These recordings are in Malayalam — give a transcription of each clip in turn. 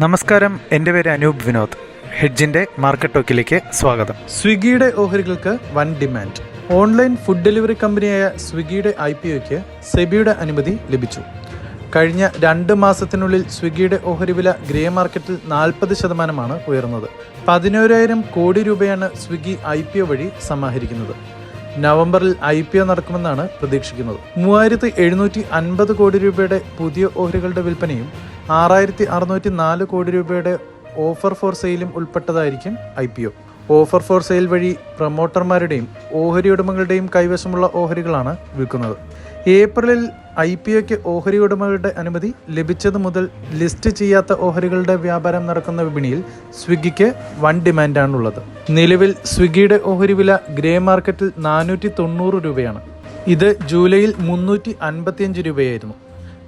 നമസ്കാരം എന്റെ പേര് അനൂപ് വിനോദ്. ഹെഡ്ജിന്റെ മാർക്കറ്റ് ടോക്കിലേക്ക് സ്വാഗതം. സ്വിഗ്ഗിയുടെ ഓഹരികൾക്ക് വൻ ഡിമാൻഡ്. ഓൺലൈൻ ഫുഡ് ഡെലിവറി കമ്പനിയായ സ്വിഗ്ഗിയുടെ ഐ പി ഒക്ക് സെബിയുടെ അനുമതി ലഭിച്ചു. കഴിഞ്ഞ രണ്ട് മാസത്തിനുള്ളിൽ സ്വിഗ്ഗിയുടെ ഓഹരി വില ഗ്രേ മാർക്കറ്റിൽ നാൽപ്പത് ശതമാനമാണ് ഉയർന്നത്. പതിനോരായിരം കോടി രൂപയാണ് സ്വിഗ്ഗി ഐ പി ഒ വഴി സമാഹരിക്കുന്നത്. നവംബറിൽ ഐ പി ഒ നടക്കുമെന്നാണ് പ്രതീക്ഷിക്കുന്നത്. മൂവായിരത്തി എഴുന്നൂറ്റി അൻപത് കോടി രൂപയുടെ പുതിയ ഓഹരികളുടെ വിൽപ്പനയും ആറായിരത്തി അറുന്നൂറ്റി നാല് കോടി രൂപയുടെ ഓഫർ ഫോർ സെയിലും ഉൾപ്പെട്ടതായിരിക്കും I P O. Offer for sale വഴി പ്രൊമോട്ടർമാരുടെയും ഓഹരി ഉടമകളുടെയും കൈവശമുള്ള ഓഹരികളാണ് വിൽക്കുന്നത്. ഏപ്രിലിൽ ഐ പി ഒക്ക് ഓഹരി ഉടമകളുടെ അനുമതി ലഭിച്ചത് മുതൽ ലിസ്റ്റ് ചെയ്യാത്ത ഓഹരികളുടെ വ്യാപാരം നടക്കുന്ന വിപണിയിൽ സ്വിഗ്ഗിക്ക് വൺ ഡിമാൻഡാണുള്ളത്. നിലവിൽ സ്വിഗ്ഗിയുടെ ഓഹരി വില ഗ്രേ മാർക്കറ്റിൽ നാനൂറ്റി തൊണ്ണൂറ് രൂപയാണ്. ഇത് ജൂലൈയിൽ മുന്നൂറ്റി അൻപത്തിയഞ്ച് രൂപയായിരുന്നു.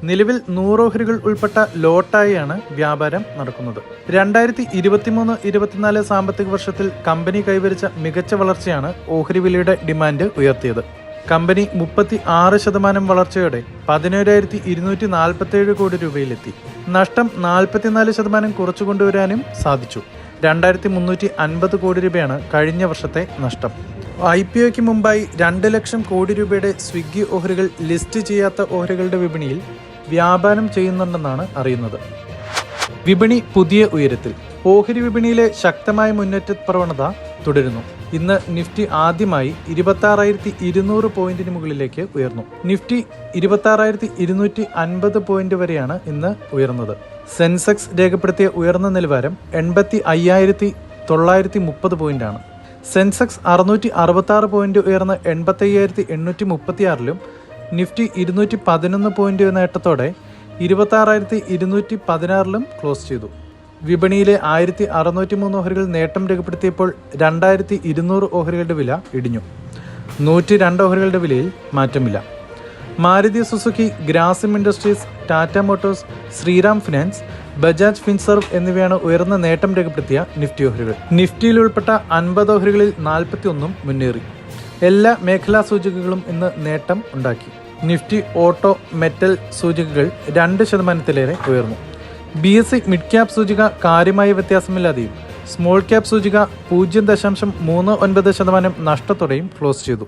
നിലവിൽ നൂറോഹരികൾ ഉൾപ്പെട്ട ലോട്ടായാണ് വ്യാപാരം നടക്കുന്നത്. രണ്ടായിരത്തി ഇരുപത്തിമൂന്ന് ഇരുപത്തിനാല് സാമ്പത്തിക വർഷത്തിൽ കമ്പനി കൈവരിച്ച മികച്ച വളർച്ചയാണ് ഓഹരി വിലയുടെ ഡിമാൻഡ് ഉയർത്തിയത്. കമ്പനി മുപ്പത്തി ആറ് ശതമാനം വളർച്ചയോടെ പതിനേഴായിരത്തി ഇരുന്നൂറ്റി നാൽപ്പത്തി ഏഴ് കോടി രൂപയിലെത്തി. നഷ്ടം നാൽപ്പത്തിനാല് ശതമാനം കുറച്ചു കൊണ്ടുവരാനും സാധിച്ചു. രണ്ടായിരത്തി മുന്നൂറ്റി അൻപത് കോടി രൂപയാണ് കഴിഞ്ഞ വർഷത്തെ നഷ്ടം. ഐ പി ഒക്ക് മുമ്പായി രണ്ട് ലക്ഷം കോടി രൂപയുടെ സ്വിഗ്ഗി ഓഹരികൾ ലിസ്റ്റ് ചെയ്യാത്ത ഓഹരികളുടെ വിപണിയിൽ വ്യാപാരം ചെയ്യുന്നുണ്ടെന്നാണ് അറിയുന്നത്. വിപണി പുതിയ ഉയരത്തിൽ. ഓഹരി വിപണിയിലെ ശക്തമായ മുന്നേറ്റ പ്രവണത തുടരുന്നു. ഇന്ന് നിഫ്റ്റി ആദ്യമായി ഇരുപത്തി ആറായിരത്തി ഇരുന്നൂറ് പോയിന്റിന് മുകളിലേക്ക് ഉയർന്നു. നിഫ്റ്റി ഇരുപത്തി ആറായിരത്തി ഇരുന്നൂറ്റി അൻപത് പോയിന്റ് വരെയാണ് ഇന്ന് ഉയർന്നത്. സെൻസെക്സ് രേഖപ്പെടുത്തിയ ഉയർന്ന നിലവാരം എൺപത്തി അയ്യായിരത്തി തൊള്ളായിരത്തി മുപ്പത് പോയിന്റാണ്. സെൻസെക്സ് അറുന്നൂറ്റി അറുപത്തി ആറ് പോയിന്റ് ഉയർന്ന് എൺപത്തി അയ്യായിരത്തി എണ്ണൂറ്റി മുപ്പത്തി ആറിലും നിഫ്റ്റി ഇരുന്നൂറ്റി പതിനൊന്ന് പോയിന്റ് നേട്ടത്തോടെ ഇരുപത്തി ആറായിരത്തി ഇരുന്നൂറ്റി പതിനാറിലും ക്ലോസ് ചെയ്തു. വിപണിയിലെ ആയിരത്തി അറുന്നൂറ്റി മൂന്ന് ഓഹരികൾ നേട്ടം രേഖപ്പെടുത്തിയപ്പോൾ രണ്ടായിരത്തി ഇരുന്നൂറ് ഓഹരികളുടെ വില ഇടിഞ്ഞു. നൂറ്റി രണ്ട് ഓഹരികളുടെ വിലയിൽ മാറ്റമില്ല. Maruti Suzuki Grasim industries Tata motors Shriram finance Bajaj Finserv എന്നിവയാണ് ഉയർന്ന നേട്ടം രേഖപ്പെടുത്തിയ നിഫ്റ്റി ഓഹരികൾ. നിഫ്റ്റിയിൽ ഉൾപ്പെട്ട അൻപത് ഓഹരികളിൽ നാൽപ്പത്തി ഒന്നും മുന്നേറി. എല്ലാ മേഖലാ സൂചികകളും ഇന്ന് നേട്ടം ഉണ്ടാക്കി. നിഫ്റ്റി ഓട്ടോ മെറ്റൽ സൂചികകൾ രണ്ട് ശതമാനത്തിലേറെ ഉയർന്നു. B S C mid cap സൂചിക കാര്യമായ വ്യത്യാസമില്ലാതെയും സ്മോൾ ക്യാപ് സൂചിക പൂജ്യം ദശാംശം മൂന്ന് ഒൻപത് ശതമാനം നഷ്ടത്തോടെയും ക്ലോസ് ചെയ്തു.